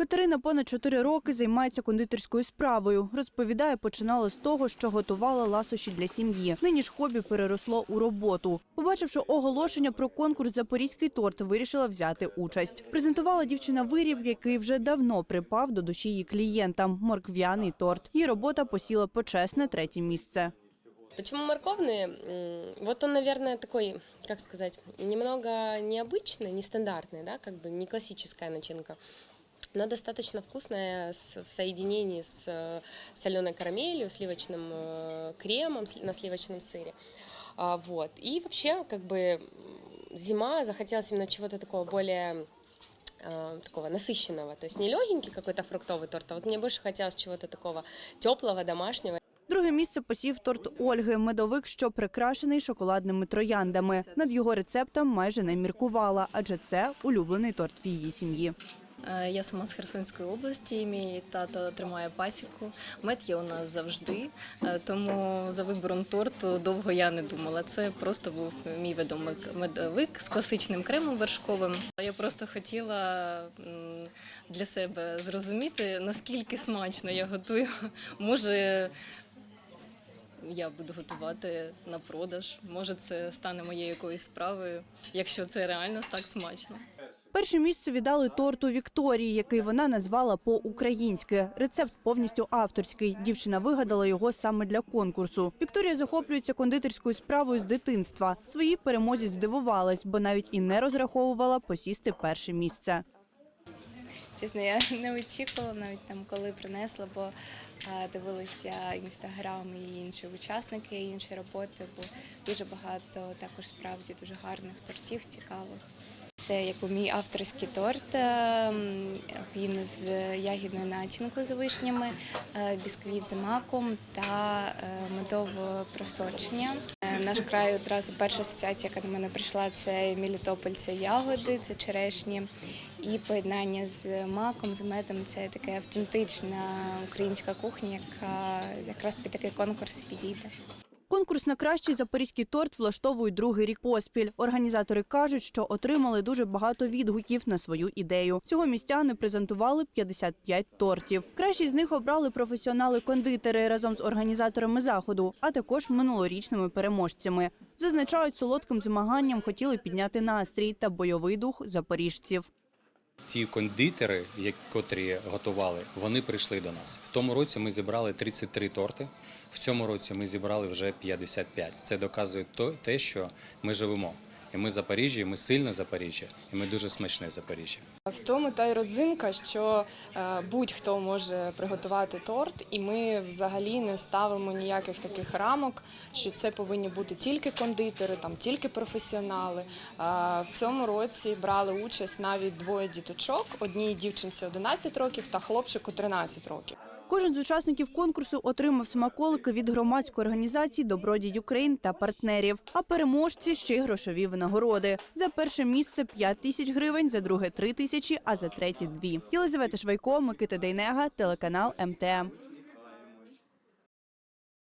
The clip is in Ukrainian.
Катерина понад чотири роки займається кондитерською справою. Розповідає, починала з того, що готувала ласощі для сім'ї. Нині ж хобі переросло у роботу. Побачивши оголошення про конкурс Запорізький торт, вирішила взяти участь. Презентувала дівчина виріб, який вже давно припав до душі її клієнтам – морквяний торт. Її робота посіла почесне третє місце. Почему морковные? М, Вот он, наверное, такой, как сказать, немного необычный, нестандартный, да, как бы не классическая начинка, но достаточно вкусная с- в соединении с соленой карамелью, сливочным э, кремом сли- на сливочном сыре. А, Вот. И вообще, как бы м, зима, захотелось именно чего-то такого более э, такого насыщенного, то есть не легенький какой-то фруктовый торт, а вот мне больше хотелось чего-то такого теплого, домашнего. Друге місце посів торт Ольги – медовик, що прикрашений шоколадними трояндами. Над його рецептом майже не міркувала, адже це улюблений торт в її сім'ї. Е, Я сама з Херсонської області. Мій тато тримає пасіку. Мед є у нас завжди. е, Тому за вибором торту довго я не думала. Це просто був мій відомий медовик з класичним кремом вершковим. Я просто хотіла для себе зрозуміти, наскільки смачно я готую. Може. Я буду готувати на продаж. Може, це стане моєю якоюсь справою, якщо це реально так смачно. Перше місце віддали торту Вікторії, який вона назвала по-українськи. Рецепт повністю авторський. Дівчина вигадала його саме для конкурсу. Вікторія захоплюється кондитерською справою з дитинства. Своїй перемозі здивувалась, бо навіть і не розраховувала посісти перше місце. Чесно, я не очікувала навіть там, коли принесла, бо а, дивилася інстаграм і інші учасники, і інші роботи, бо дуже багато також справді дуже гарних тортів цікавих. Це якби мій авторський торт. ем, Він з ягідною начинкою з вишнями, е, бісквіт з маком та е, медове просочення. Е, Наш край одразу перша асоціація, яка до мене прийшла, це Мелітополь, це ягоди, це черешні. І поєднання з маком, з медом це така автентична українська кухня, яка якраз під такий конкурс підійде. Конкурс на кращий запорізький торт влаштовують другий рік поспіль. Організатори кажуть, що отримали дуже багато відгуків на свою ідею. Цього містяни презентували 55 тортів. Кращі з них обрали професіонали-кондитери разом з організаторами заходу, а також минулорічними переможцями. Зазначають, солодким змаганням хотіли підняти настрій та бойовий дух запоріжців. Ті кондитери, котрі готували, вони прийшли до нас. В тому році ми зібрали 33 торти. В цьому році ми зібрали вже 55. Це доказує те, що ми живемо. І ми Запоріжжя, і ми сильне Запоріжжя, і ми дуже смачне Запоріжжя. В тому та й родзинка, що е, будь-хто може приготувати торт, і ми взагалі не ставимо ніяких таких рамок, що це повинні бути тільки кондитери, там тільки професіонали. Е, В цьому році брали участь навіть двоє діточок: одній дівчинці 11 років та хлопчику 13 років. Кожен з учасників конкурсу отримав смаколики від громадської організації Добродій Україн та партнерів. А переможці ще й грошові винагороди. За перше місце 5 тисяч гривень, за друге 3 тисячі, а за третє – 2. Єлизавета Швайко, Микита Дейнега, телеканал МТМ.